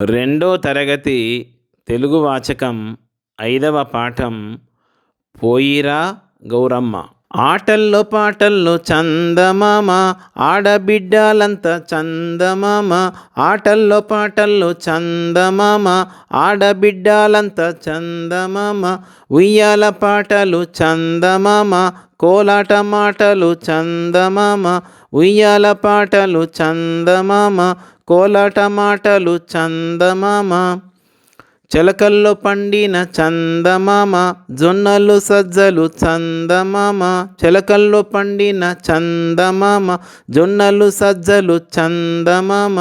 రెండో తరగతి తెలుగు వాచకం ఐదవ పాఠం పోయిరా గౌరమ్మ. ఆటల్లో పాటల్లో చందమామ ఆడబిడ్డలంత చందమామ ఆటల్లో పాటల్లో చందమామ ఆడబిడ్డలంత చందమామ ఉయ్యాల పాటలు చందమామ కోలాట మాటలు చందమామ ఉయ్యాల పాటలు చందమామ కోలాట మాటలు చందమామ చెలకల్లో పండిన చందమామ జొన్నలు సజ్జలు చందమామ చెలకల్లో పండిన చందమామ జొన్నలు సజ్జలు చందమామ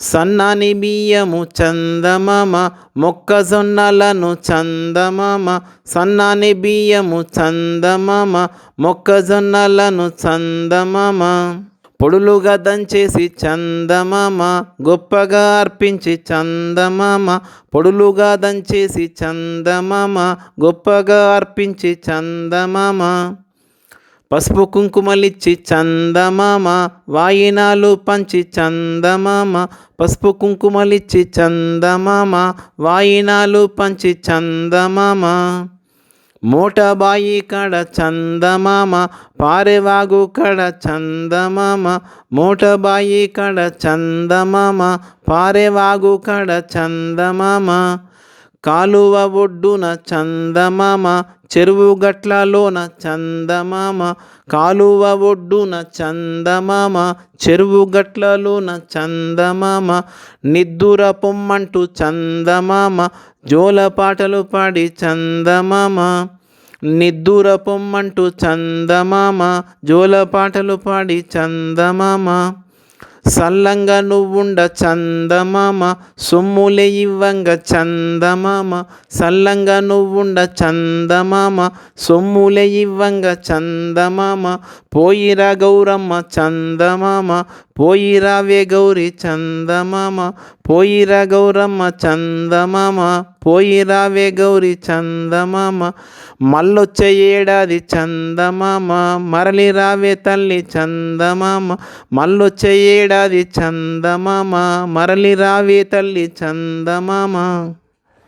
సన్నాని బియ్యము చందమామ మొక్కజొన్నలను చందమామ సన్నాని బియ్యము చందమామ మొక్కజొన్నలను చందమామ. పొడులుగా దంచేసి చందమామ గొప్పగా అర్పించి చందమామ పొడులుగా దంచేసి చందమామ గొప్పగా అర్పించి చందమామ. పసుపు కుంకుమలిచ్చి చందమామ వాయినాలు పంచి చందమామ పసుపు కుంకుమలిచ్చి చందమామ వాయినాలు పంచి చందమామ. ಮೋಟಬಾಯಿ ಕಡ ಚಂದಮಾಮ ಪಾರೆವಾಗು ಕಡ ಚಂದಮಾಮ ಮೋಟಬಾಯಿ ಕಡ ಚಂದಮಾಮ ಪಾರೆವಾಗು ಕಡ ಚಂದಮಾಮ. కాలువ ఒడ్డున చందమామ చెరువు గట్లలోన చందమామ కాలువ ఒడ్డున చందమామ చెరువు గట్లలోన చందమామ నిద్దుర పొమ్మంటూ చందమామ జోల పాటలు పాడి చందమామ నిద్దుర పొమ్మంటూ చందమామ జోల పాటలు పాడి చందమామ. సల్లంగా నువ్వుండ చందమామ సొమ్ములే ఇవ్వంగ చందమామ. సల్లంగా నువ్వుండ చందమామ సొమ్ములే ఇవ్వంగ చందమామ. పోయిరా గౌరమ్మ చందమామ పోయిరావే గౌరి చందమామ పోయిరా గౌరమ్మ చందమామ పోయిరావే గౌరి చందమామ మళ్ళొచ్చే ఏడాది చందమామ మరలి రావే తల్లి చందమామ మళ్ళొచ్చే ఏడాది చందమామ మరలి రావే తల్లి చందమామ.